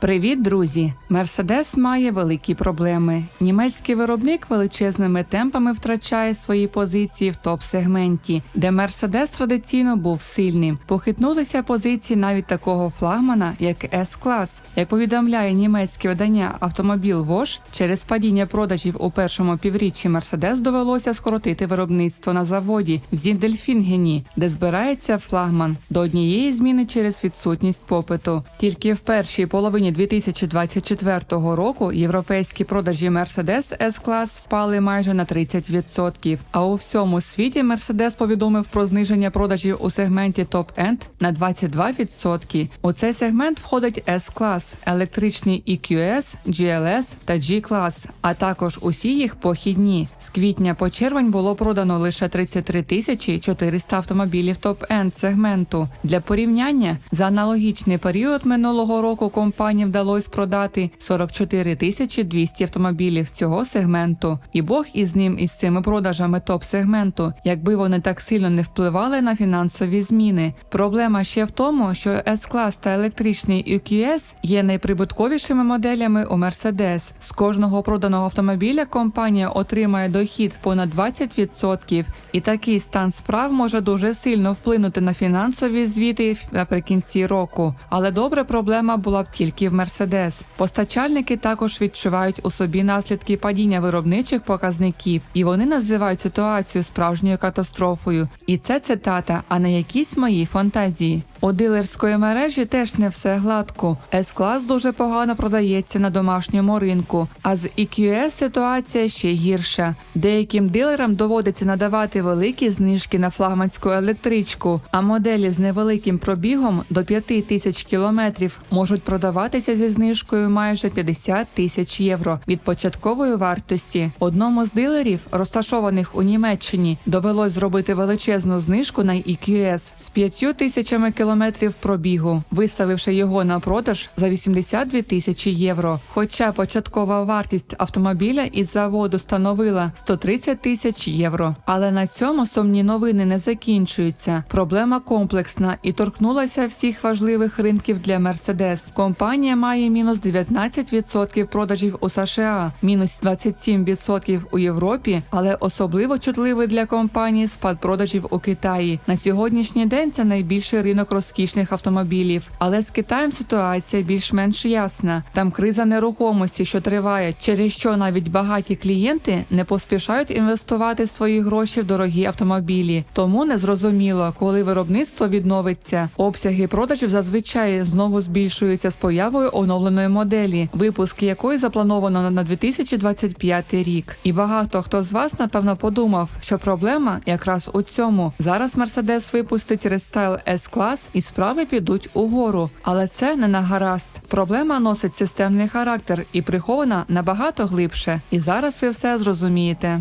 Привіт, друзі! Мерседес має великі проблеми. Німецький виробник величезними темпами втрачає свої позиції в топ-сегменті, де Мерседес традиційно був сильним. Похитнулися позиції навіть такого флагмана, як S-клас. Як повідомляє німецьке видання Автомобіль Вош, через падіння продажів у першому півріччі Мерседес довелося скоротити виробництво на заводі в Зіндельфінгені, де збирається флагман до однієї зміни через відсутність попиту. Тільки в першій половині 2024 року європейські продажі Mercedes S-клас впали майже на 30%. А у всьому світі Mercedes повідомив про зниження продажів у сегменті топ-енд на 22%. У цей сегмент входить S-клас, електричний EQS, GLS та G-клас, а також усі їх похідні. З квітня по червень було продано лише 33 тисячі 400 автомобілів топ-енд сегменту. Для порівняння за аналогічний період минулого року компанії вдалося продати 44 тисячі 200 автомобілів з цього сегменту. І Бог із ним із цими продажами топ-сегменту, якби вони так сильно не впливали на фінансові зміни. Проблема ще в тому, що S-клас та електричний UQS є найприбутковішими моделями у Mercedes. З кожного проданого автомобіля компанія отримає дохід понад 20%, і такий стан справ може дуже сильно вплинути на фінансові звіти наприкінці року. Але добре, проблема була б тільки в Mercedes. Постачальники також відчувають у собі наслідки падіння виробничих показників, і вони називають ситуацію справжньою катастрофою. І це цитата, а не якісь мої фантазії. У дилерської мережі теж не все гладко. S-клас дуже погано продається на домашньому ринку, а з EQS ситуація ще гірша. Деяким дилерам доводиться надавати великі знижки на флагманську електричку, а моделі з невеликим пробігом до 5 тисяч кілометрів можуть продаватися зі знижкою майже 50 тисяч євро від початкової вартості. Одному з дилерів, розташованих у Німеччині, довелось зробити величезну знижку на EQS з 5 тисячами кілометрів пробігу, виставивши його на продаж за 82 тисячі євро. Хоча початкова вартість автомобіля із заводу становила 130 тисяч євро. Але на цьому сумні новини не закінчуються. Проблема комплексна і торкнулася всіх важливих ринків для Mercedes. Компанія має мінус 19% продажів у США, мінус 27% у Європі, але особливо чутливий для компанії спад продажів у Китаї. На сьогоднішній день це найбільший ринок розкішних автомобілів. Але з Китаєм ситуація більш-менш ясна. Там криза нерухомості, що триває, через що навіть багаті клієнти не поспішають інвестувати свої гроші в дорогі автомобілі. Тому незрозуміло, коли виробництво відновиться. Обсяги продажів зазвичай знову збільшуються з появою оновленої моделі, випуск якої заплановано на 2025 рік. І багато хто з вас напевно подумав, що проблема якраз у цьому. Зараз Mercedes випустить рестайл S-клас і справи підуть угору. Але це не на гаразд. Проблема носить системний характер і прихована набагато глибше. І зараз ви все зрозумієте.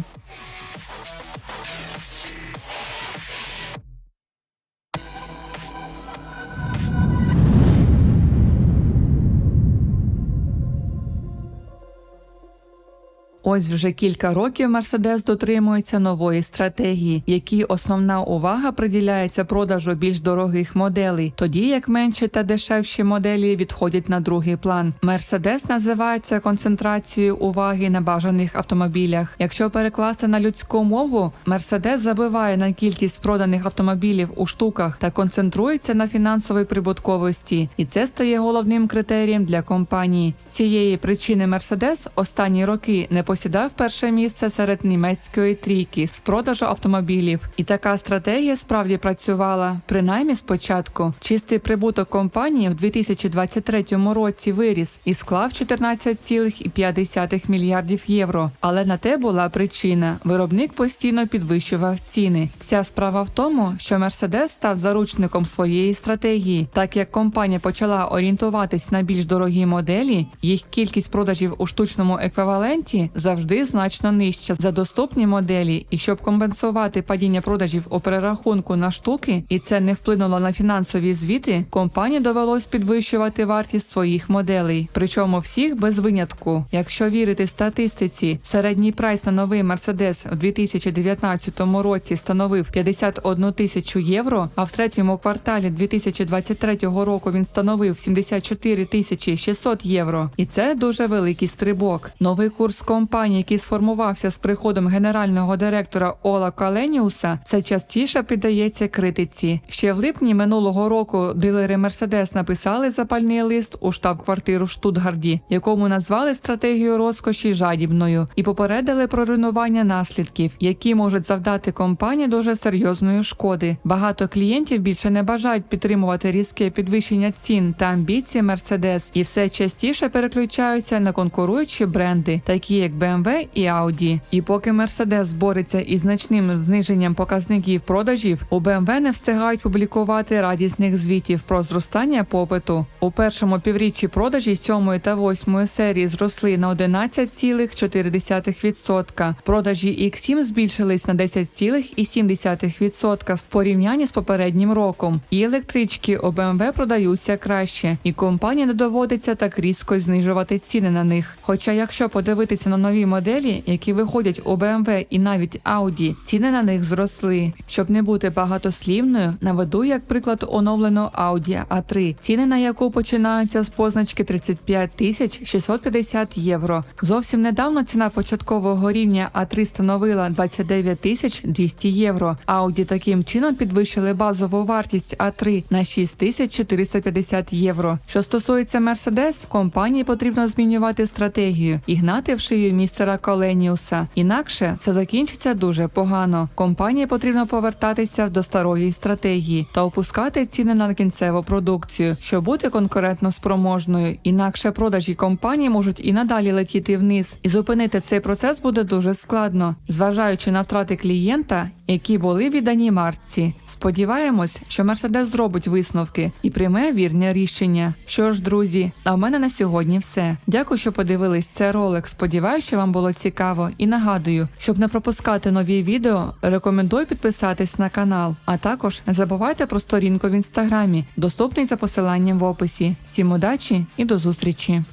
Ось вже кілька років Мерседес дотримується нової стратегії, якій основна увага приділяється продажу більш дорогих моделей, тоді як менші та дешевші моделі відходять на другий план. Мерседес називається концентрацією уваги на бажаних автомобілях. Якщо перекласти на людську мову, Мерседес забиває на кількість проданих автомобілів у штуках та концентрується на фінансовій прибутковості, і це стає головним критерієм для компанії. З цієї причини Мерседес останні роки не посідав перше місце серед німецької трійки з продажу автомобілів. І така стратегія справді працювала, принаймні спочатку. Чистий прибуток компанії в 2023 році виріс і склав 14,5 мільярдів євро. Але на те була причина. Виробник постійно підвищував ціни. Вся справа в тому, що Мерседес став заручником своєї стратегії, так як компанія почала орієнтуватись на більш дорогі моделі, їх кількість продажів у штучному еквіваленті за завжди значно нижча за доступні моделі, і щоб компенсувати падіння продажів у перерахунку на штуки, і це не вплинуло на фінансові звіти, компанії довелось підвищувати вартість своїх моделей, причому всіх без винятку. Якщо вірити статистиці, середній прайс на новий Mercedes у 2019 році становив 51 тисячу євро, а в третьому кварталі 2023 року він становив 74 тисячі 600 євро. І це дуже великий стрибок. Новий курс компанії, який сформувався з приходом генерального директора Ола Каленіуса, все частіше піддається критиці. Ще в липні минулого року дилери Mercedes написали запальний лист у штаб-квартиру в Штутгарді, якому назвали стратегію розкоші жадібною, і попередили про руйнування наслідків, які можуть завдати компанії дуже серйозної шкоди. Багато клієнтів більше не бажають підтримувати різке підвищення цін та амбіції Mercedes і все частіше переключаються на конкуруючі бренди, такі як BMW і Audi. І поки Mercedes бореться із значним зниженням показників продажів, у BMW не встигають публікувати радісних звітів про зростання попиту. У першому півріччі продажі 7 та 8 серії зросли на 11,4%. Продажі X7 збільшились на 10,7% в порівнянні з попереднім роком. І електрички у BMW продаються краще, і компанії не доводиться так різко знижувати ціни на них. Хоча, якщо подивитися на нові моделі, які виходять у BMW і навіть Audi, ціни на них зросли. Щоб не бути багатослівною, наведу як приклад оновлену Audi A3, ціни на яку починаються з позначки 35 тисяч 650 євро. Зовсім недавно ціна початкового рівня А3 становила 29 тисяч 200 євро. Audi таким чином підвищили базову вартість А3 на 6 тисяч 450 євро. Що стосується Mercedes, компанії потрібно змінювати стратегію і гнати в шию містера Коленіуса. Інакше все закінчиться дуже погано. Компанії потрібно повертатися до старої стратегії та опускати ціни на кінцеву продукцію, щоб бути конкурентно спроможною. Інакше продажі компанії можуть і надалі летіти вниз, і зупинити цей процес буде дуже складно, зважаючи на втрати клієнта, які були віддані марці. Сподіваємось, що Мерседес зробить висновки і прийме вірне рішення. Що ж, друзі, а в мене на сьогодні все. Дякую, що подивились цей ролик. Сподіваюся, що вам було цікаво. І нагадую, щоб не пропускати нові відео, рекомендую підписатись на канал. А також не забувайте про сторінку в інстаграмі, доступний за посиланням в описі. Всім удачі і до зустрічі!